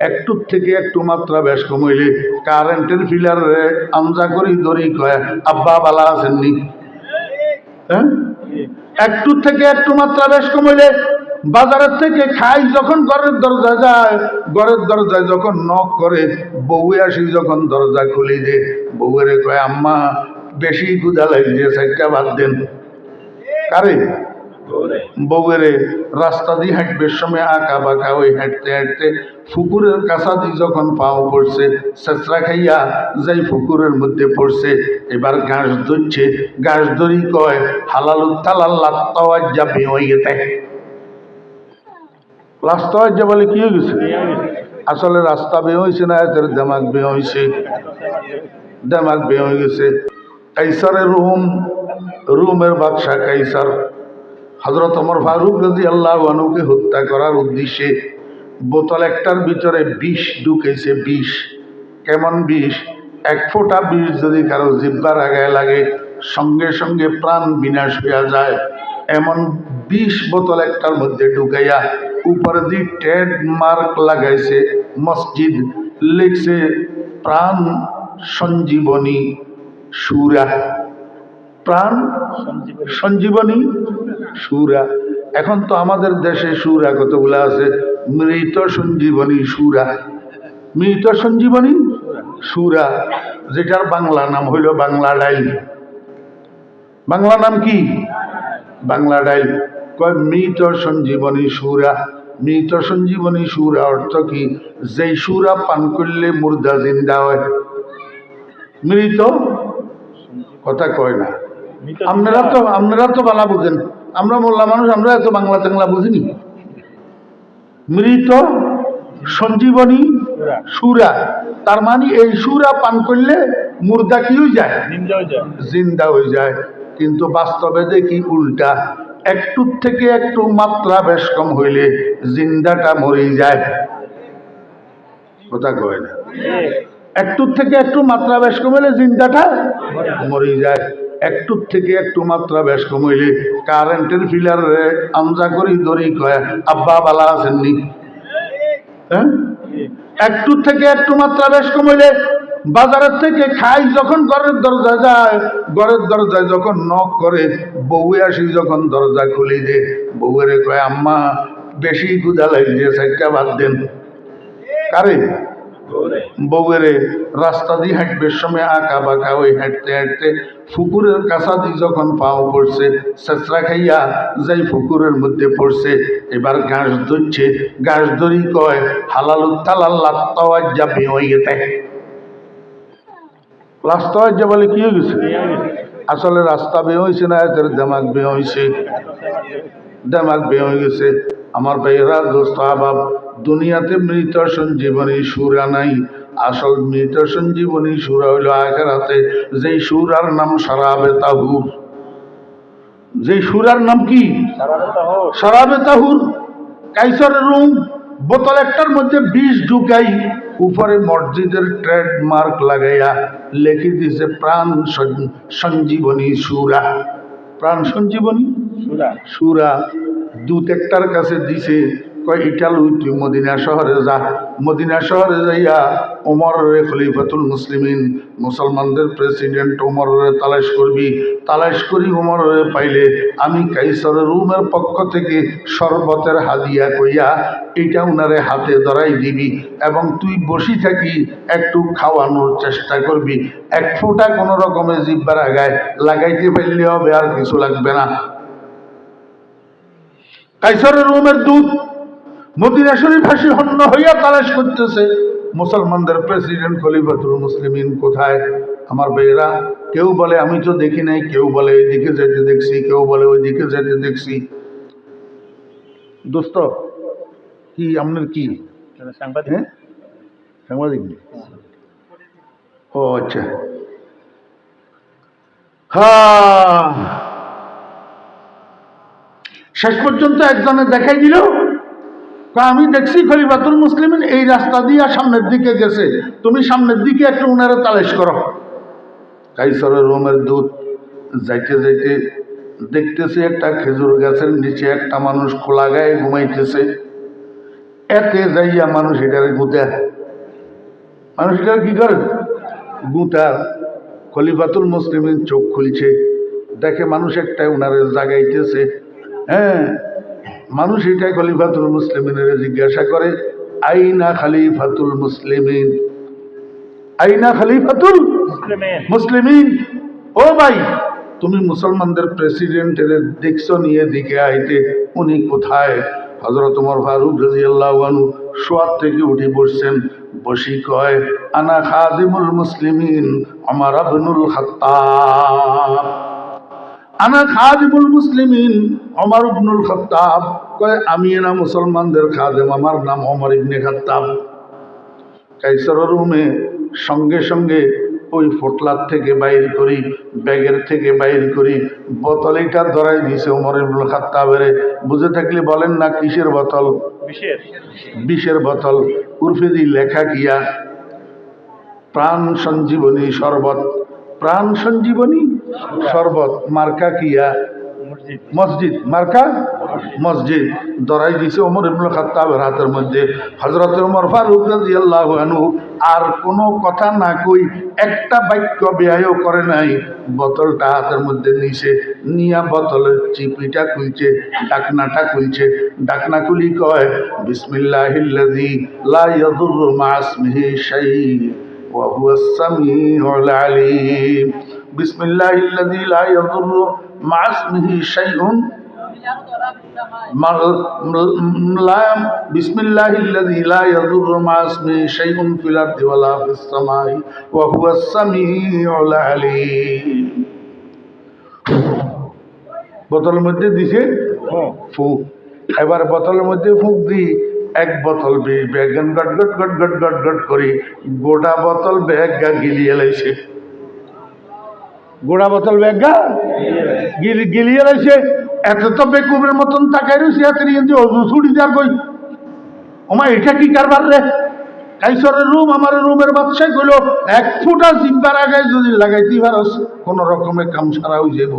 একটু থেকে একটু মাত্রা বেশ কমইলে। কারেন্টের ফিলারে আমজা করি দড়ি কয়, আব্বা বালা আছেননি? হ্যাঁ? একটু থেকে একটু মাত্রা বেশ কমইলে, বাজারের থেকে খাই যখন ঘরের দরজা যায়, ঘরের দরজায় যখন নক করে, বউ আসি যখন দরজা খুলি দে বউয়েরে কয়, আম্মা, বেশি গুদা লাগছে সাইডটা বাদ দেন। কারে? বউয়েরে রাস্তা দিয়ে হাঁটবে, সময় আঁকা বাঁকা ওই হাঁটতে হাঁটতে ফুকুরের কাছা দিয়ে যখন পাও পড়ছে চেঁচড়া খাইয়া যাই ফুকুরের মধ্যে পড়ছে। এবার ঘাস ধরছে, ঘাস ধরি কয়, হালাল তালাল লাত্তাওয়াজ যাবে ওই গেতে লাস্তাওয়াজ যা বলে কি গেছে? আসলে রাস্তা বেয়ে হয়েছে না, এদের দেমাগ বেয়ে হয়েছে দেমাগ বেয়ে হয়ে গেছে। কাইসারের রুম, রুমের বাদশা কাইসার। হজরত অমর ফারুক রাজি আল্লাহ আনুকে হত্যা করার উদ্দেশ্যে বোতল একটার ভিতরে বিষ ঢুকেছে, বিষ। কেমন বিষ? এক ফোঁটা বিষ যদি কারও জিব্বার আগায় লাগে, সঙ্গে সঙ্গে প্রাণ বিনাশ হইয়া যায়। এমন বিষ বোতল একটার মধ্যে ঢুকাইয়া উপরে দিয়ে ট্রেড মার্ক লাগাইছে, মসজিদ লিখছে, প্রাণ সঞ্জীবনী সুরা প্রাণ সঞ্জীবনী। সুরা। এখন তো আমাদের দেশে সুরা কতগুলো আছে? মৃত সঞ্জীবনী সুরা। মৃত সঞ্জীবনী সুরা যেটার বাংলা নাম হইল বাংলা ডাইল বাংলা নাম কি? বাংলা ডাইল কয় মৃত সঞ্জীবনী সুরা। মৃত সঞ্জীবনী সুরা অর্থ কি? যেই সুরা পান করলে মুর্দা জিন্দা হয়। মৃত? কথা কয় না। আপনারা তো আপনারা তো বালা বুঝেন। আমরা মোল্লা মানুষ আমরা এত বাংলা টাংলা বুঝিনি। মৃত সঞ্জীবনী সুরা। তার মানে এই সুরা পান করলে মুর্দা কি হয়ে যায়? জিন্দা হয়ে যায়। কিন্তু বাস্তবে দেখি উল্টা। একটু থেকে একটু মাত্রা বেশ কম হইলে জিন্দাটা মরে যায়। কথা কয় না? একটু থেকে একটু মাত্রা বেশ কমাইলে জিন্দাটা মরে যায়। একটু থেকে একটু মাত্রা বেশ কমাইলে। কারেন্টের ফিলারে আমজা করি দড়ি কয়, আব্বা বালা আছেননি? হ্যাঁ? একটু থেকে একটু মাত্রা বেশ কমাইলে, বাজারের থেকে খাই যখন ঘরের দরজা যায়, ঘরের দরজায় যখন নখ করে, বউ আসি যখন দরজা খুলি দে, বউয়েরে কয়, আম্মা, বেশি গুদা লাগছে সাইডটা বাদ দেন। কারে? বউয়েরে রাস্তা দিয়ে হাঁটবে, সময় আঁকা বাঁকা ওই হাঁটতে হাঁটতে ফুকুরের কাছা দিয়ে যখন পাও পড়ছে চেঁচড়া খাইয়া যাই ফুকুরের মধ্যে পড়ছে। এবার ঘাস ধরছে, ঘাস ধরি কয়, হালাল তালাল লাত্তাওয়াজ যাবে ওই গেতে রাস্তাওয়াজ যা বলে কি হয়ে গেছে আসলে রাস্তা বেয়ে হয়েছে না, এদের দেমাগ বেয়ে হয়েছে দেমাগ বেয়ে হয়ে গেছে আমার ভাইয়েরা, দোস্ত, আবাব দুনিয়াতে মৃত সঞ্জীবনী সুরা নাই। আসল মৃত সঞ্জীবনী সুরা হইল আখেরাতে। যেই সুরার নাম সারাবে তাহুর। যেই সুরার নাম কি? সারাবে তাহুর। কাইসরের রুম বোতল একটার মধ্যে বিষ ঢুকাই উপরে মসজিদের ট্রেডমার্ক লাগাইয়া লেখি দিছে প্রাণ সঞ্জীবনী সুরা। প্রাণ সঞ্জীবনী? সুরা। দূত একটার কাছে দিছে কয় তুই মদিনা শহরে যা। মদিনা শহরে যাইয়া ওমর রে খলিফাতুল মুসলিমিন, মুসলমানদের প্রেসিডেন্ট ওমর রে তালাশ করবি। তালাশ করি ওমর রে পাইলে আমি কাইসর রুমের পক্ষ থেকে শরবতের হাদিয়া কইয়া এটা উনারে হাতে ধরাই দিবি এবং তুই বসি থাকি একটু খাওয়ানোর চেষ্টা করবি। এক ফোঁটা কোনো রকমের জিব্বার আগায় লাগাইতে পারলে হবে আর কিছু লাগবে না। কাইসারের রুমের দুধ মদিনা শরীফ হাসি হন্য হইয়া তালাশ করতেছে মুসলমানদের প্রেসিডেন্ট খলিফাতুল মুসলিমিন কোথায়? আমার বেয়েরা কেউ বলে আমি তো দেখি নাই কেউ বলে এদিকে যেতে দেখছি কেউ বলে ওইদিকে যেতে দেখছি। দোস্ত কি আপনার কি? হ্যাঁ? সাংবাদিক ও আচ্ছা। হ্যাঁ শেষ পর্যন্ত একজনে দেখাই দিল। কয়, আমি দেখছি খলিফাতুল মুসলিমিন এই রাস্তা দিয়ে সামনের দিকে গেছে। তুমি সামনের দিকে একটু উনারে তালেশ করো। কাইসরের রোমের দুধ যাইতে যাইতে দেখতেছে একটা খেজুর গাছের নিচে একটা মানুষ খোলা গায়ে ঘুমাইতেছে। এতে যাইয়া মানুষ এটারে গুতা। মানুষ এটারে কি করে? গুঁতা। খলিফাতুল মুসলিমের চোখ খুলছে। দেখে মানুষ একটা উনারে জাগাইতেছে। হ্যাঁ মানুষ এটাই খলিফাতুল মুসলিমিনের জিজ্ঞাসা করে আইনা খালিফাতুল মুসলিমিন? আইনা খালিফাতুল মুসলিমিন। ও ভাই তুমি মুসলমানদের প্রেসিডেন্টের দেখছ নিয়ে দিকে আইতে? উনি কোথায়? হজরত উমর ফারুক রাজি আল্লাহ শোয়ার থেকে উঠে বসছেন। বসি কয় আনা খাদিমুল মুসলিমিন আমার আবনুল খাত্তাব। আনা খাদিমুল মুসলিমিন অমর ইবনুল খাত্তাব। কয় আমি না মুসলমানদের খাদেম আমার নাম অমর ইবনে খাত্তাব। কাইসার রুমে সঙ্গে সঙ্গে ওই ফোটলার থেকে বাইর করি ব্যাগের থেকে বাইর করি বোতল এটা ধরাই দিছে ওমর ইবনুল খাত্তাবেরে। বুঝে থাকলে বলেন না কিসের বোতল? বিষের। বোতল। উর্ফে দি লেখা কিয়া প্রাণ সঞ্জীবনী শরবত। প্রাণ সঞ্জীবনী? শরবত মার্কা কিয়া মসজিদ। মার্কা? মসজিদ। দরাই দিছে ওমর ইবনুল খাত্তাবের হাতের মধ্যে। হজরত ওমর ফারুক রাদিয়াল্লাহু আনহু আর কোনো কথা না কই একটা বাক্য ব্যয়ও করে নাই। বোতলটা হাতের মধ্যে নিছে নিয়া বোতলের চিপিটা খুলছে ডাকনাটা খুলছে। ডাকনা খুলি কয় বিসমিল্লাহিল্লাযী লা ইয়াদুররু মা ইসমিহি শাই ওয়া হুয়াস সামিউল আলীম বিসমিল্লাহিল্লাযী লা ইয়াদুররু মা ইসমিহি শাইউন لا بسم الله الذي لا يضر مع اسمه شيء في الارض ولا في السماء وهو السميع العليم বোতলের মধ্যে দিছে ফুক এবার বোতলের মধ্যে ফুক দি এক বোতল বিষ ব্যাগান গট গট গট গট গট গট করে, গোটা বোতল ব্যাগা গিলিয়ে লাইছে। গোড়া বোতল ব্যাগা গিলি, গিলিয়ে লাইছে। এত তো বেকুবের মতন তাকাই রয়েছে এত নিয়ে অজু ছুটি দেওয়ার কই? ওমা, এটা কি কারবার রে? কাইসরের রুম, আমার রুমের বাদশাই কইল, এক ফুটা জিব্বার আগে যদি লাগাইতে পারস কোনো রকমে কাম সারা হয়ে যাব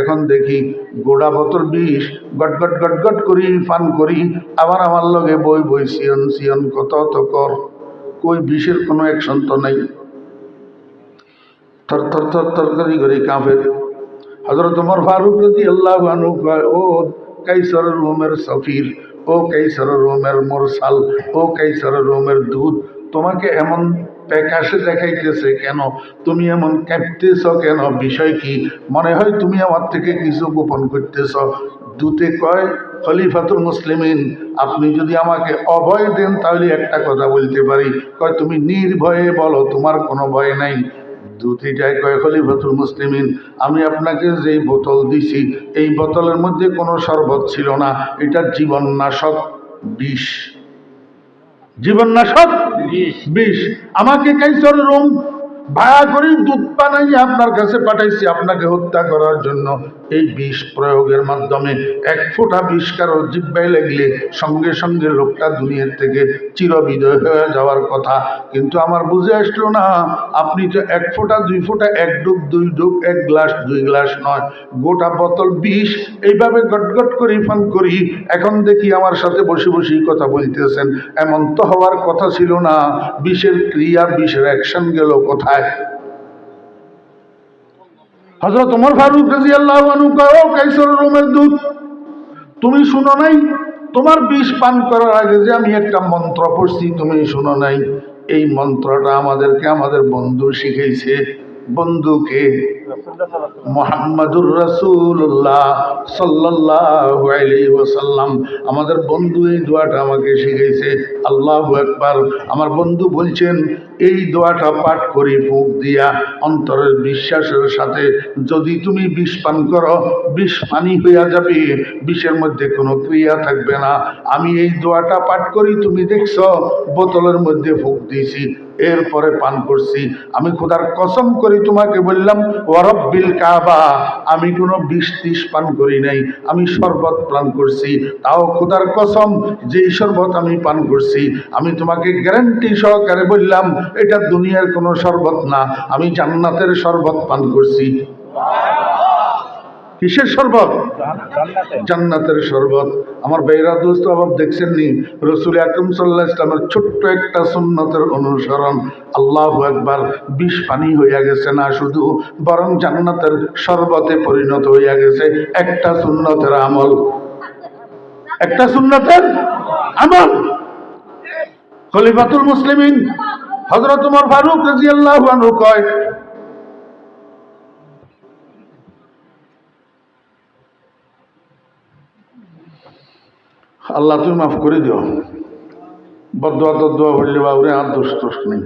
এখন দেখি গোড়া বোতল বিষ, গট গট গট গট করি, ফান করি, আবার আমার লগে বই বই, সিয়ন সিয়ন, কত তো কর। কই বিষের কোনো অ্যাকশন তো নাই। থর থর থর থর করি করি কাঁপের হজরত উমর ফারুক রাজি আল্লাহ আনু ও কাইসর রোমের সফির, ও কাইসর রোমের মোরসাল, ও কাইসর রোমের দুধ তোমাকে এমন প্যাকাশে দেখাইতেছে কেন? তুমি এমন কাঁপতেছ কেন? বিষয় কি? মনে হয় তুমি আমার থেকে কিছু গোপন করতেছ। দূতে কয়, খলিফাতুল মুসলিমিন, আপনি যদি আমাকে অভয় দেন তাহলে একটা কথা বলতে পারি। কয়, তুমি নির্ভয়ে বলো, তোমার কোনো ভয় নাই। দুটিটাই কয়, খলিফাতুল মুসলিমিন, আমি আপনাকে যেই বোতল দিছি, এই বোতলের মধ্যে কোনো শরবত ছিল না। এটা জীবন নাশক বিষ। জীবননাশক? নাশক বিষ। আমাকে কাইসর রুম ভাড়া করে দুধ বানাই আপনার কাছে পাঠাইছি আপনাকে হত্যা করার জন্য। এই বিষ প্রয়োগের মাধ্যমে এক ফোঁটা বিষ কারও জিব্বাই লাগলে সঙ্গে সঙ্গে লোকটা দুনিয়ার থেকে চিরবিজয় হয়ে যাওয়ার কথা। কিন্তু আমার বুঝে আসলো না, আপনি তো এক ফোঁটা, দুই ফোঁটা, এক ডুব, দুই ডুব, এক গ্লাস, দুই গ্লাস নয়। গোটা বোতল বিষ এইভাবে গটগট করি ফান করি। এখন দেখি আমার সাথে বসে বসেই কথা বলতেছেন। এমন তো হওয়ার কথা ছিল না। বিষের ক্রিয়া, বিষের অ্যাকশন গেল কোথায়? হজরত ওমর ফারুক রাজি আল্লাহ কাইসর রোমের দুধ তুমি শুনো নাই? তোমার বিষ পান করার আগে যে আমি একটা মন্ত্র পড়ছি, তুমি শুনো নাই? এই মন্ত্রটা আমাদেরকে আমাদের বন্ধু শিখেছে বন্ধুকে মোহাম্মদুর রসুল্লাহ ওয়াসাল্লাম। আমাদের বন্ধু এই দোয়াটা আমাকে শিখাইছে। আল্লাহ একবার আমার বন্ধু বলছেন, এই দোয়াটা পাঠ করি ফুক দিয়া। অন্তরের বিশ্বাসের সাথে যদি তুমি বিষ পান করো, বিষ পানি হইয়া যাবে। বিষের মধ্যে কোনো ক্রিয়া থাকবে না। আমি এই দোয়াটা পাঠ করি, তুমি দেখছ, বোতলের মধ্যে ফুক দিয়েছি। এরপরে পান করছি। আমি খোদার কসম করি তোমাকে বললাম ওয়ারব্বিল কাবা আমি কোনো বিষ টিস পান করি নাই, আমি শরবত পান করছি। তাও খোদার কসম, যেই শরবত আমি পান করছি, আমি তোমাকে গ্যারান্টি সহকারে বললাম, এটা দুনিয়ার কোনো শরবত না, আমি জান্নাতের শরবত পান করছি। কিসের শরবত? জান্নাতের। শরবত। আমার বেহরা দোস্ত আবার দেখছেন নি রসুল আকরম সাল্লাহ ইসলামের ছোট্ট একটা সুন্নতের অনুসরণ আল্লাহ একবার বিষ পানি হইয়া গেছে না শুধু বরং জান্নাতের শরবতে পরিণত হইয়া গেছে একটা সুন্নতের আমল। একটা সুন্নতের আমল। খলিফাতুল মুসলিমিন হজরত উমর ফারুক রাজিয়াল্লাহু আনহু কয় আল্লাহ তুমি মাফ করে দিও। বদুয়া তদুয়া বললে বাবুরে আর দোষ টোষ নেই।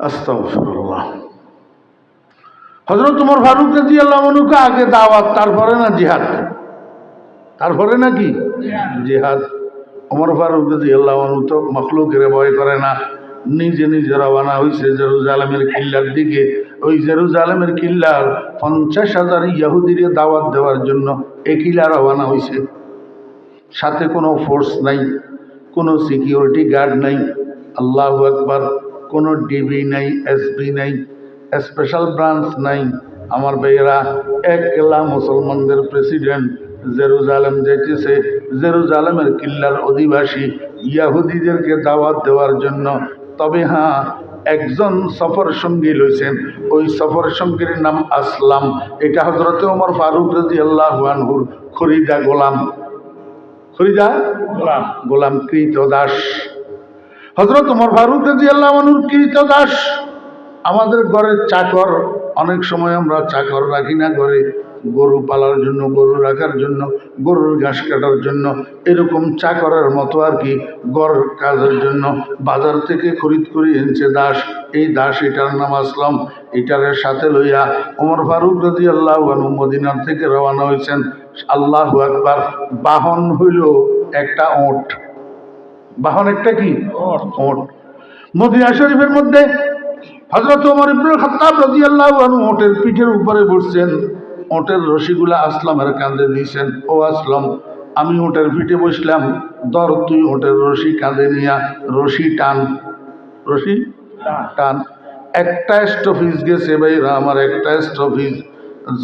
আস্তাগফিরুল্লাহ। হজরত তোমার ফারুক রাজি আল্লাহ আগে দাওয়াত, তারপরে না জিহাদ? তারপরে নাকি জিহাদ। অমর ফারুক আল্লাহ তো মখলুকের ভয় করে না। নিজে নিজে রওনা হয়েছে জেরুজালেমের কিল্লার দিকে। ওই জেরুজালেমের কিল্লার পঞ্চাশ হাজার ইয়াহুদিরে দাওয়াত দেওয়ার জন্য এ কিল্লা রওনা হয়েছে সাথে কোনো ফোর্স নাই, কোনো সিকিউরিটি গার্ড নাই, আল্লাহ একবার কোনো ডিবি নাই, এসপি নাই, স্পেশাল ব্রাঞ্চ নাই। আমার ভাইয়েরা একলা মুসলমানদের প্রেসিডেন্ট জেরুজালেম যাইতেছে। জেরুজালেমের কিল্লার অধিবাসী ইয়াহুদিদেরকে দাওয়াত দেওয়ার জন্য তবে হ্যাঁ একজন সফর সঙ্গী লইছেন। ওই সফর সঙ্গীর নাম আসলাম। এটা হজরত ওমর ফারুক রাজি আল্লাহানহুর খরিদা গোলাম। খরিদা? গোলাম। গোলাম কৃত দাস হজরত ওমর ফারুক রাজি আল্লাহ আনহুর কৃত দাস আমাদের ঘরের চাকর। অনেক সময় আমরা চাকর রাখি না ঘরে। গরু পালার জন্য গরু রাখার জন্য গরুর ঘাস কাটার জন্য এরকম চাকরের মতো আর কি গড় কাজের জন্য। বাজার থেকে খরিদ করে এনেছে দাস। এই দাস এটার নাম আসলাম। এটারের সাথে লইয়া ওমর ফারুক রাজি আল্লাহ মদিনার থেকে রওনা হয়েছেন আল্লাহ একবার বাহন হইল একটা ওট। বাহন একটা কি? ওট। মদিনা শরীফের মধ্যে হজরত ওমর ইবনুল খাত্তাব রাদিয়াল্লাহু আনহু ওটের পিঠের উপরে বসছেন। ওটের রশিগুলা আসলামের কাঁধে দিয়েছেন। ও আসলাম, আমি ওটের পিঠে বসলাম। দর তুই ওটের রশি কাঁধে নিয়া, রশি টান। রশি টান। একটা স্টফিস গেছে ভাইরা, আমার একটা স্টফিস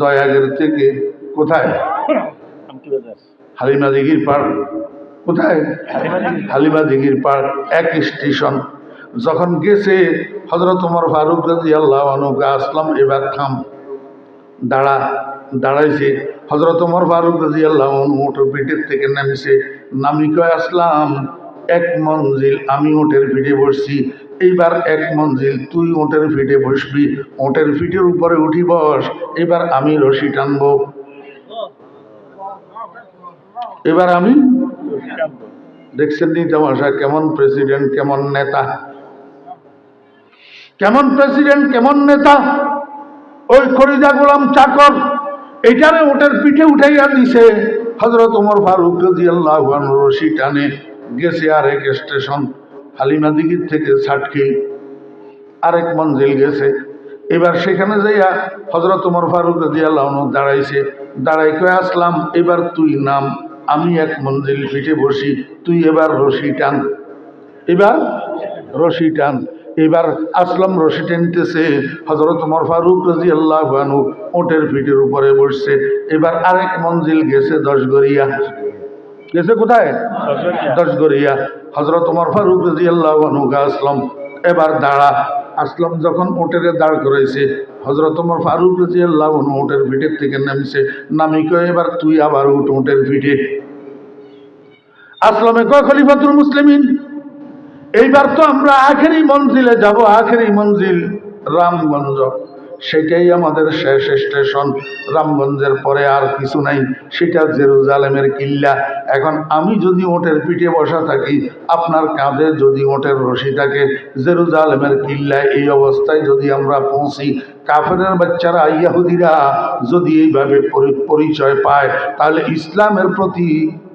জয়াগের থেকে কোথায়? হালিমা দিঘির পাড়। কোথায়? হালিমা দিঘির পাড়। এক স্টেশন। যখন গেছে হজরত উমর ফারুক রাজি আল্লাহ অনুকা আসলাম, এবার থাম। দাঁড়া, দাঁড়াইছে। হজরত উমর ফারুক রাজি আল্লাহ মোটর পিঠের থেকে নামিছে। নামি কয়, আসলাম। এক মঞ্জিল আমি ওটের পিঠে বসছি। এইবার এক মঞ্জিল তুই ওটের পিঠে বসবি। ওটের পিঠের উপরে উঠি বস। এবার আমি রশি টানবো। এবার আমি দেখছেন নি তামাশা কেমন প্রেসিডেন্ট কেমন নেতা? কেমন প্রেসিডেন্ট, কেমন নেতা? ওই খরিদা গোলাম চাকর, এইটারে ওটার পিঠে উঠাইয়া দিছে। হজরত ওমর ফারুক রাজি রশি টানে গেছে আরেক স্টেশন, হালিমা দিঘির থেকে ছাটকি আরেক মঞ্জিল গেছে। এবার সেখানে যাইয়া হজরত ওমর ফারুক রাজি দাঁড়াইছে। দাঁড়াই কয়ে, আসলাম, এবার তুই নাম, আমি এক মঞ্জিল পিঠে বসি, তুই এবার রশি টান। এবার রশি টান। এবার আসলাম রশি টেনতেছে হজরত উমর ফারুক রাজি আল্লাহ বানু ওটের পিঠের উপরে বসছে। এবার আরেক মঞ্জিল গেছে দশগরিয়া গেছে কোথায়? দশগড়িয়া। হজরত উমর ফারুক রাজি আল্লাহ বানু আসলাম। এবার দাঁড়া। আসলাম যখন ওটের দাঁড় করেছে হজরত উমর ফারুক রাজি আল্লাহ বানু ওটের পিঠের থেকে নামছে। নামি কয়ে এবার তুই আবার উঠ ওটের পিঠে। আসলামে কয় খলিফাতুল মুসলিমিন? এইবার তো আমরা আখেরি মঞ্জিলে যাব, আখেরি মঞ্জিল রামগঞ্জ। সেটাই আমাদের শেষ স্টেশন। রামগঞ্জের পরে আর কিছু নাই, সেটা জেরুজালেমের কিল্লা। এখন আমি যদি ওটের পিঠে বসা থাকি, আপনার কাঁধে যদি ওটের রশি থাকে, জেরুজালেমের কিল্লায় এই অবস্থায় যদি আমরা পৌঁছি, কাফেরের বাচ্চারা, ইয়াহুদিরা যদি এইভাবে পরিচয় পায়, তাহলে ইসলামের প্রতি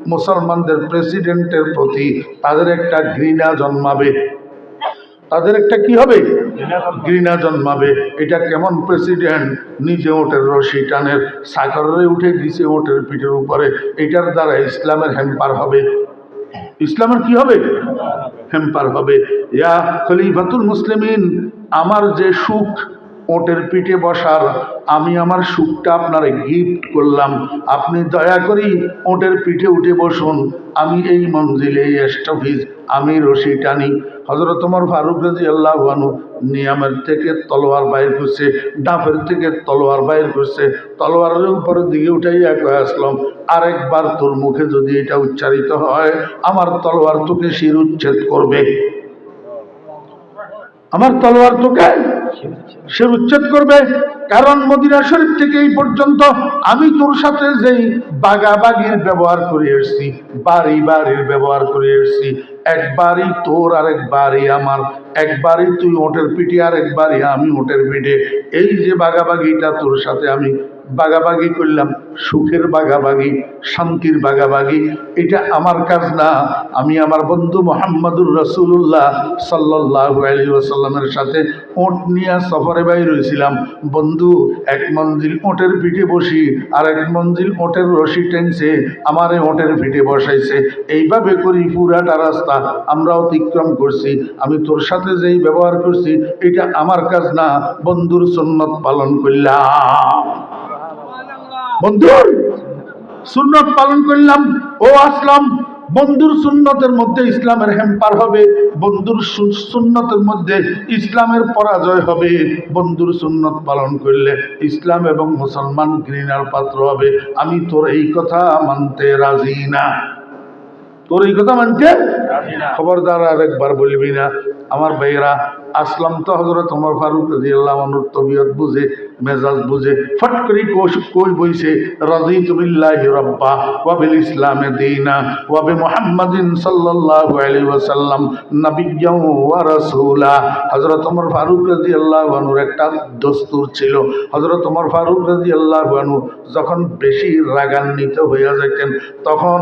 মুসলমানদের প্রেসিডেন্টের প্রতি তাদের একটা ঘৃণা জন্মাবে। তাদের একটা কি হবে? ঘৃণা জন্মাবে। এটা কেমন প্রেসিডেন্ট? নিজে ওটের রশি টানের সাগরে উঠে দিছে ওটের পিঠের উপরে। এটার দ্বারা ইসলামের হ্যাম্পার হবে। ইসলামের কি হবে? হ্যাম্পার হবে। ইয়া খলিফাতুল মুসলিমিন, আমার যে সুখ ওটের পিঠে বসার। আমি আমার সুখটা আপনার গিফট করলাম। আপনি দয়া করি ওটের পিঠে উঠে বসুন। আমি এই মঞ্জিলে এই এস্টফিস আমি রশি টানি। হজরত তোমার ফারুক রাজি আল্লাহ বানু নিয়ামের থেকে তলোয়ার বাইর করছে, ডাফের থেকে তলোয়ার বাইর করছে। তলোয়ারের উপরের দিকে উঠাই এক আসলাম, আরেকবার তোর মুখে যদি এটা উচ্চারিত হয়, আমার তলোয়ার তোকে শির উচ্ছেদ করবে। আমার তলোয়ার তোকে সে উচ্ছেদ করবে, কারণ মদিনা শরীফ থেকে এই পর্যন্ত আমি তোর সাথে যেই বাগাবাগির ব্যবহার করে এসছি, বাড়ি বাড়ির ব্যবহার করে এসছি, একবারই তোর আর একবারই আমার, একবারই তুই ওটের পিঠে আর একবারই আমি ওটের পিঠে, এই যে বাগাবাগিটা তোর সাথে আমি বাগাবাগি করলাম, সুখের বাগাবাগি, শান্তির বাগাবাগি, এটা আমার কাজ না। আমি আমার বন্ধু মোহাম্মদুর রসুল্লাহ সাল্লাহ আলী সাথে ওঁট নিয়ে সফরে বাইর হয়েছিলাম। বন্ধু, এক মঞ্জিল ওটের পিঠে বসি, আর এক মঞ্জিল ওটের রশি টেনছে, আমারে ওটের পিঠে বসাইছে। এইভাবে করি পুরাটা রাস্তা, আমরা অতিক্রম করছি। আমি তোর সাথে যেই ব্যবহার করছি, এটা আমার কাজ না। বন্ধুর সুন্নত পালন করলাম। বন্ধুর সুন্নত পালন করলাম, ও আসলাম। বন্ধুর সুন্নতের মধ্যে ইসলামের হ্যাম্পার হবে, বন্ধুর সুন্নতের মধ্যে ইসলামের পরাজয় হবে। বন্ধুর সুন্নত পালন করলে ইসলাম এবং মুসলমান ঘৃণার পাত্র হবে। আমি তোর এই কথা মানতে রাজি না। তোর এই কথা মানতে খবরদার আর একবার বলবি না। আমার ভাইয়েরা আসলাম তো হজরত তোমার ফারুক রাজি আল্লাহ মানুর তবিয়ত বুঝে, মেজাজ বুঝে, ফট করে কই বইছে রাজি তুমিল্লাহ রব্বা ওয়াবিল ইসলামে দিনা ওয়াবি মুহাম্মাদিন সাল্লাল্লাহু আলাইহি ওয়াসাল্লাম নাবিয়্যাও ওয়া রাসূলা। হযরত ওমর ফারুক রাদিয়াল্লাহু আনহুর একটা দস্তুর ছিল। হযরত ওমর ফারুক রাদিয়াল্লাহু আনহু যখন বেশি রাগান্বিত হইয়া যেতেন তখন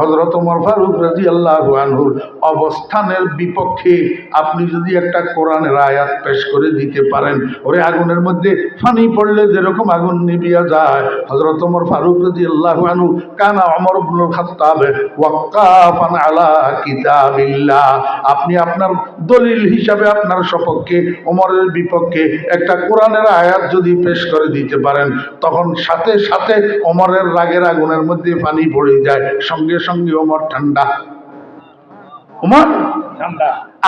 হযরত ওমর ফারুক রাদিয়াল্লাহু আনহুর অবস্থানের বিপক্ষে আপনি যদি একটা কোরআনের আয়াত পেশ করে দিতে পারেন। ওরে আগুনের মধ্যে ফানি পড়লে যেরকম আগুন নিবিয়া যায়। হযরত ওমর ফারুক রাদিয়াল্লাহু আনহু, কানা ওমর ইবনুল খাত্তাব ওয়াক্কাফান আলা কিতাবিল্লাহ। আপনি আপনার দলিল হিসাবে আপনার সপক্ষে, ওমরের বিপক্ষে একটা কোরআনের আয়াত যদি পেশ করে দিতে পারেন, তখন সাথে সাথে ওমরের রাগের আগুনের মধ্যে পানি পড়ে যায়। সঙ্গে সঙ্গে ওমর ঠান্ডা ওমর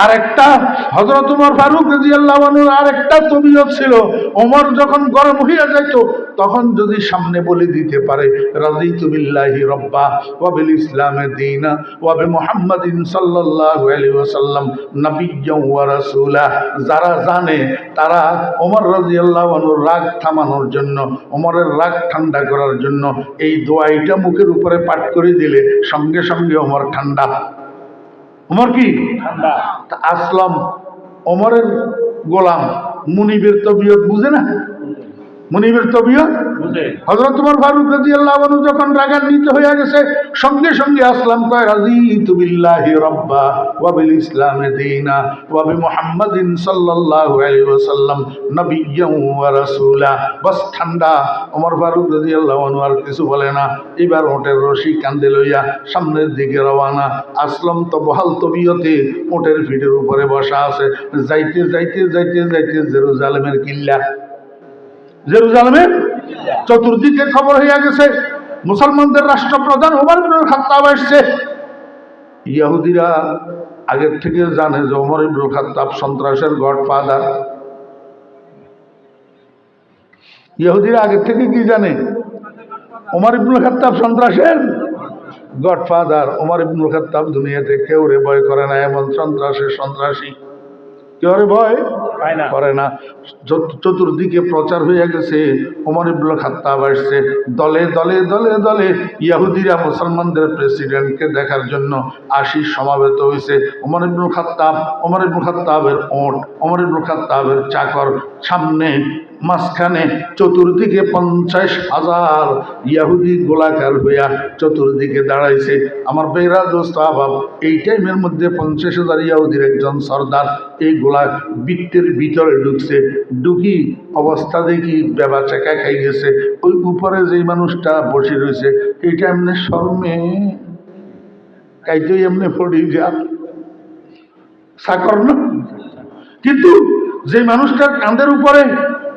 আর একটা হজরত উমর ফারুক রাজিয়াল্লাহ আর একটা তবিয়ত ছিল ওমর যখন গরম হইয়া যাইত, তখন যদি সামনে বলে দিতে পারে রাজি তুবিল্লাহি রব্বা ওয়াবিল ইসলামে দিনা ওয়াবে মোহাম্মদিন সাল্লাল্লাহু আলাইহি ওয়াসাল্লাম নাবিয়্যাও ওয়া যারা জানে, তারা ওমর রাদিয়াল্লাহু আনহুর রাগ থামানোর জন্য ওমরের রাগ ঠান্ডা করার জন্য এই দোয়াইটা মুখের উপরে পাঠ করে দিলে সঙ্গে সঙ্গে ওমর ঠান্ডা ওমর কি? আসলাম। ওমরের গোলাম। মুনিবের তবিয়ত বুঝে না? মুনিবের তবিয়ত? হজরত তোমার ফারুক রাজি আল্লাহ যখন রাগান্বিত হয়ে গেছে, সঙ্গে সঙ্গে আসলাম, কয় রাজি তুবিল্লাহি রব্বা ওয়াবিল ইসলামে দিনা ওয়াবি মুহাম্মাদিন সাল্লাল্লাহু আলাইহি ওয়াসাল্লাম নবিয়্যাও ওয়া রাসূলা। বাস ঠান্ডা। ওমর ফারুক রাজি আল্লাহ আর কিছু বলে না। এবার ওটের রশি কান্দে লইয়া সামনের দিকে রওয়ানা আসলাম তো বহাল তবিয়তে ওটের ফিটের উপরে বসা আছে। যাইতে যাইতে যাইতে যাইতে জেরুজালেমের কিল্লা। জেরুজালেমের চতুর্দিকে খবর হইয়া গেছে, মুসলমানদের রাষ্ট্রপ্রধান ওমর ইবনুল খাত্তাব আসছে ইহুদিরা আগের থেকে জানে যে ওমর ইবনুল খাত্তাব সন্ত্রাসের গডফাদার। ইহুদিরা আগের থেকে কি জানে? ওমর ইবনুল খাত্তাব সন্ত্রাসের গডফাদার। ওমর ইবনুল খাত্তাব দুনিয়াতে কেউ রে ভয় করে না, এমন সন্ত্রাসের সন্ত্রাসী। কেউ রে ভয় করে না। চত- চতুর্দিকে প্রচার হয়ে গেছে ওমর ইবুল খাত্তাব আসছে। দলে দলে দলে দলে ইয়াহুদিরা মুসলমানদের প্রেসিডেন্টকে দেখার জন্য আসি সমাবেত হয়েছে। ওমর ইবুল খাত্তাব ওমর ইবুল খাত্তাবের ওট ওমর ইবুল খাত্তাবের চাকর সামনে মাঝখানে চতুর্দিকে পঞ্চাশ হাজার ইয়াহুদি গোলাকার হইয়া চতুর্দিকে দাঁড়াইছে। আমার বেরা দোস্ত আবাব এই টাইমের মধ্যে পঞ্চাশ হাজার ইয়াহুদির একজন সর্দার এই গোলা বৃত্তের ভিতরে ঢুকছে। ঢুকি অবস্থা দেখি বেবা চাকা খাই গেছে। ওই উপরে যেই মানুষটা বসে রয়েছে এটা এমনি শর্মে কাইতেই এমনি পড়ি যা সাকর না? কিন্তু যে মানুষটার কাঁধের উপরে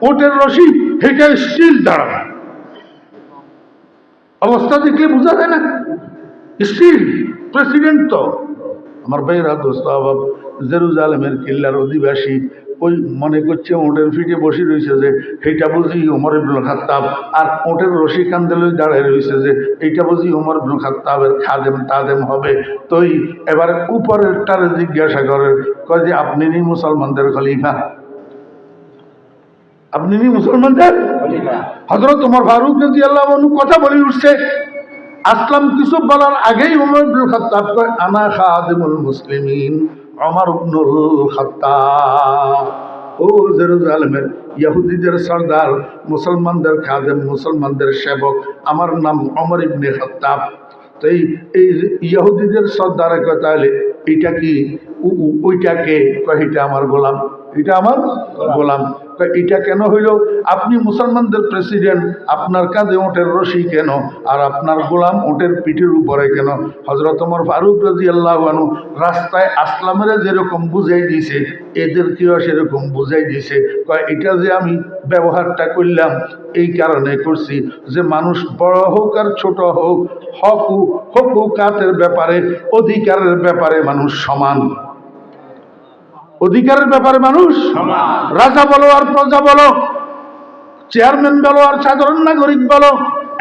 ওটের রশি সেটা স্টিল দাঁড়ায়। অবস্থা দেখলে বোঝা যায় না। স্টিল প্রেসিডেন্ট তো। আমার ভাইরা দোস্ত আবাব জেরুজালেমের কিল্লার অধিবাসী, ওই মনে করছে ওটের ফিটে বসে রয়েছে যে সেইটা বুঝি উমর ইবনুল খাত্তাব। আর ওটের রশি কান্দেলই দাঁড়ায় রয়েছে যে, এইটা বুঝি ওমর ইবনুল খাত্তাবের খাদেম তাদেম হবে। তো এই এবার উপরের টারে জিজ্ঞাসা করে, কয় যে, আপনি নি মুসলমানদের খলিফা? আপনি নি। মুসলমানদের হজরত তোমার ফারুক যদি আল্লাহ কথা বলে উঠছে আসলাম কিছু বলার আগেই উমর ইবনুল খাত্তাব কয় আনা খাদিমুল মুসলিমিন আমার ইবনুল খাত্তাব। ও জেরুজালেমের ইহুদিদের সর্দার মুসলমানদের খাদেম মুসলমানদের সেবক আমার নাম অমর ইবনে খাত্তাব। তো এই এই ইহুদিদের সর্দারে কয় তাহলে এইটা কি? ওইটাকে কয় এটা আমার গোলাম। এটা আমার গোলাম। এটা কেন হইল? আপনি মুসলমানদের প্রেসিডেন্ট আপনার কাঁধে ওটের রশি কেন? আর আপনার গোলাম ওটের পিঠের উপরে কেন? হজরত ওমর ফারুক রাজি আল্লাহ রাস্তায় আসলামেরা যেরকম বুঝাই দিছে এদেরকেও সেরকম বুঝাই দিছে কয়, এটা যে আমি ব্যবহারটা করলাম, এই কারণে করছি। যে মানুষ বড় হোক আর ছোট হোক, হকু হকুকাতের ব্যাপারে, অধিকারের ব্যাপারে মানুষ সমান। অধিকারের ব্যাপারে মানুষ রাজা বলো আর প্রজা বলো চেয়ারম্যান বলো আর সাধারণ নাগরিক বলো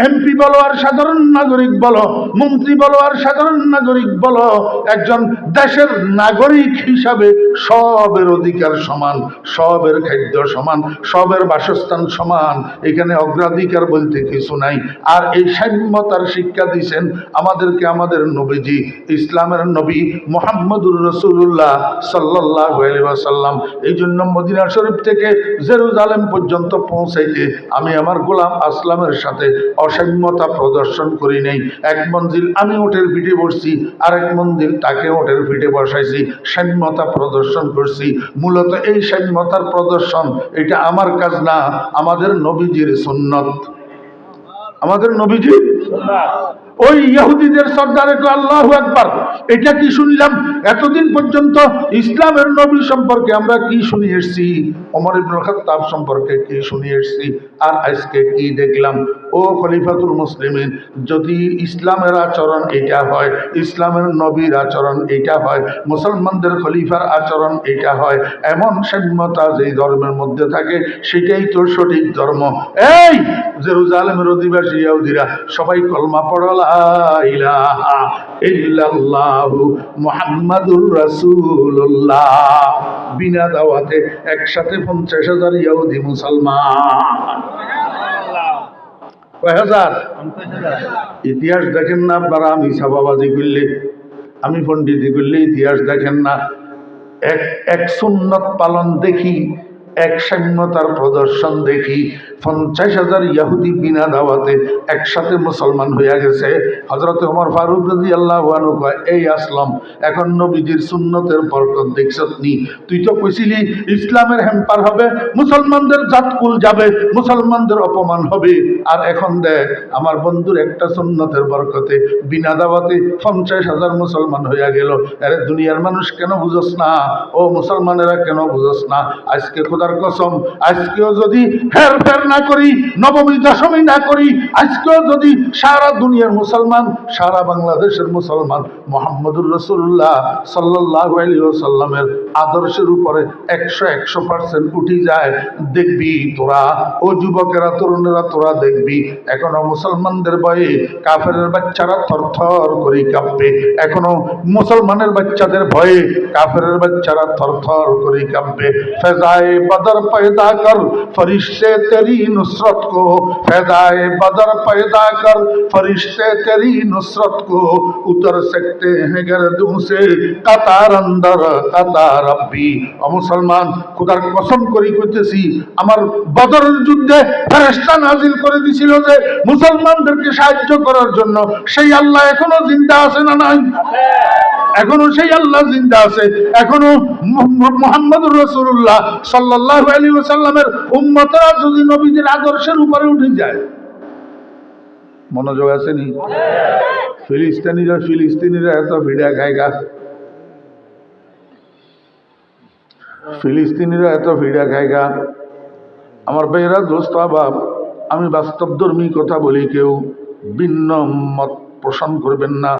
এমপি বলো আর সাধারণ নাগরিক বলো, মন্ত্রী বলো আর সাধারণ নাগরিক বলো, একজন দেশের নাগরিক হিসাবে সবের অধিকার সমান, সবের খাদ্য সমান, সবের বাসস্থান সমান, এখানে অগ্রাধিকার বলতে কিছু নাই। আর এই সাম্যতার শিক্ষা দিয়েছেন আমাদেরকে আমাদের নবীজি, ইসলামের নবী মোহাম্মদুর রসুল্লাহ সাল্লাহ সাল্লাম এই জন্য মদিনা শরীফ থেকে জেরুজালেম পর্যন্ত পৌঁছাইতে আমি আমার গোলাম আসলামের সাথে অসাম্যতা প্রদর্শন করি নাই। এক মঞ্জিল আমি ওটের পিঠে বসছি আর এক মঞ্জিল তাকে ওটের পিঠে বসাইছি। সাম্যতা প্রদর্শন করছি। মূলত এই সাম্যতার প্রদর্শন, এটা আমার কাজ না, আমাদের নবীজির সুন্নত। আমাদের নবীজি ওই ইহুদিদের সর্দার একটু আল্লাহ একবার এটা কি শুনলাম? এতদিন পর্যন্ত ইসলামের নবী সম্পর্কে আমরা কি শুনে এসেছি? অমর ইবনুল সম্পর্কে কি শুনে এসেছি? আর আজকে কি দেখলাম? ও খলিফাতুল মুসলিমিন, যদি ইসলামের আচরণ এটা হয়, ইসলামের নবীর আচরণ এটা হয়, মুসলমানদের খলিফার আচরণ এটা হয়, এমন সাম্যতা যেই ধর্মের মধ্যে থাকে, সেটাই তো সঠিক ধর্ম। এই জেরুজালেমের অধিবাসী ইহুদিরা, সবাই কলমা পড়লা ইলাহা ইল্লাল্লাহু মুহাম্মাদুর রাসূলুল্লাহ। বিনা দাওয়াতে একসাথে পঞ্চাশ হাজার ইহুদি মুসলমান। কয় ইতিহাস দেখেন না আপনারা, আমি ছাপাবাজি করলে, আমি পণ্ডিতি করলে ইতিহাস দেখেন না। এক এক সুন্নত পালন দেখি এক সাম্যতার প্রদর্শন দেখি। পঞ্চাশ হাজার ইয়াহুদি বিনা দাওয়াতে একসাথে মুসলমান হইয়া গেছে। হজরত ওমর ফারুক রাজি আল্লাহ কয়, এই আসলাম, এখন নবীজির সুন্নতের বরকত দেখছত নি। তুই তো কইছিলি, ইসলামের হ্যাম্পার হবে, মুসলমানদের জাতকুল যাবে, মুসলমানদের অপমান হবে। আর এখন দেখ, আমার বন্ধুর একটা সুন্নতের বরকতে বিনা দাওয়াতে পঞ্চাশ হাজার মুসলমান হইয়া গেল। আরে দুনিয়ার মানুষ কেন বুঝোস না? ও মুসলমানেরা কেন বুঝোস না? আজকে খোদার কসম, আজকেও যদি হের ফের না করি, নবমী দশমী না করি, আজকেও যদি সারা দুনিয়ার মুসলমান, সারা বাংলাদেশের মুসলমান মোহাম্মদুর রসুল্লাহ সাল্লাহ সাল্লামের আদর্শের উপরে একশো একশো পার্সেন্ট উঠি যায়, দেখবি তোরা, ও যুবকেরা, তরুণেরা তোরা দেখবি, এখনও মুসলমানদের ভয়ে কাফের বাচ্চারা থরথর করে কাঁপবে, এখনও মুসলমানের বাচ্চাদের ভয়ে কাফের বাচ্চারা থরথর করে কাঁপবে ফেজায় बदर पैदा कर फरिश्ते तेरी नुसरत को फैदाए बदर पैदा कर फरिश्ते तेरी नुसरत को उतर सकते हैं गर्दों से কাতার আন্দার কাতার রব্বি ও মুসলমান খুদার কসম করি কইতেছি আমার বদরের যুদ্ধে ফেরেশতা নাজিল করে দিছিল যে মুসলমানদেরকে সাহায্য করার জন্য সেই আল্লাহ এখনো জিন্দা আছে না নাই এখনো সেই আল্লাহ জিন্দা আছে এখনো মোহাম্মদ রসুল্লাহ সাল্লাহ আলী সাল্লামের উম্মতরা যদি নবীদের আদর্শের উপরে উঠে যায়। মনোযোগ ফিলিস্তিনিরা ফিলিস্তিনিরা এত ভিড়া ফিলিস্তিনিরা এত ভিড়া আমার ভাইয়েরা, দোস্ত আবাব আমি বাস্তবধর্মী কথা বলি কেউ। ভিন্ন মত পোষণ করবেন না।